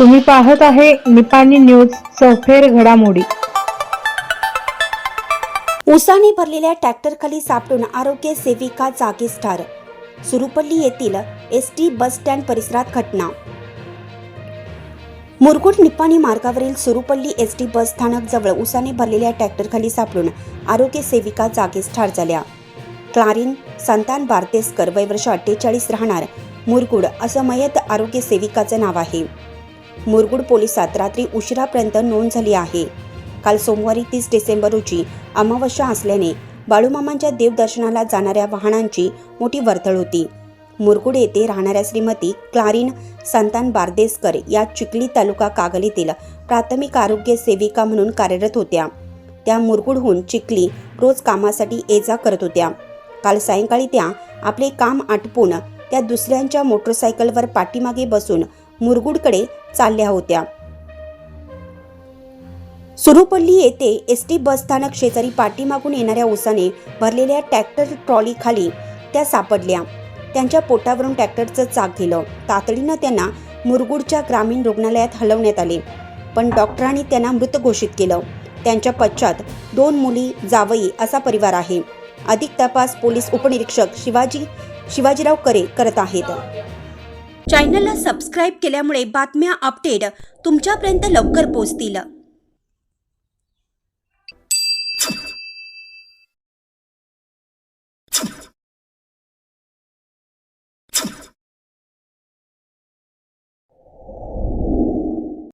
तुम्ही पाहत आहे निपाणी न्यूज चौफेर घडामोडी. उसाने भरलेल्या ट्रॅक्टरखाली सापडून आरोग्य सेविका जागीच ठार सुरुपल्ली येथील एस टी बस स्टँड परिसरात घटना. मुरगुड निपाणी मार्गावरील सुरुपल्ली एस टी बस स्थानक जवळ उसाने भरलेल्या ट्रॅक्टरखाली सापडून आरोग्य सेविका जागीच ठार झाल्या. क्लारिन संतान बारदेसकर वय वर्ष अठ्ठेचाळीस राहणार मुरगुड असं मयत आरोग्य सेविकाचं नाव आहे. मुरगुड पोलिसात रात्री उशिरापर्यंत नोंद झाली आहे. काल सोमवारी तीस डिसेंबर रोजी अमावस्या असल्याने बाळूमामांच्या देवदर्शनाला जाणाऱ्या वाहनांची मोठी वर्दळ होती. मुरगुड येथे राहणाऱ्या श्रीमती क्लारिन संतान बारदेसकर या चिखली तालुका कागल येथील प्राथमिक आरोग्य सेविका म्हणून कार्यरत होत्या. त्या मुरगुडहून चिखली रोज कामासाठी ये जा करत होत्या. काल सायंकाळी त्या आपले काम आटपून त्या दुसऱ्यांच्या मोटरसायकलवर पाठीमागे बसून मुरगुडकडे चालल्या होत्या. सुरुपल्ली येथे एस टी बस स्थानक शेजारी पाठीमागून येणाऱ्या उसाने भरलेल्या ट्रॅक्टर ट्रॉली खाली त्या सापडल्या. त्यांच्या पोटावरून ट्रॅक्टरचं चाक गेलं. तातडीनं त्यांना मुरगुडच्या ग्रामीण रुग्णालयात हलवण्यात आले. पण डॉक्टरांनी त्यांना मृत घोषित केलं. त्यांच्या पश्चात दोन मुली जावई असा परिवार आहे. अधिक तपास पोलीस उपनिरीक्षक शिवाजी शिवाजीराव करे करत आहेत. चॅनलला सबस्क्राईब केल्यामुळे बातम्या अपडेट तुमच्यापर्यंत लवकर पोहोचतील.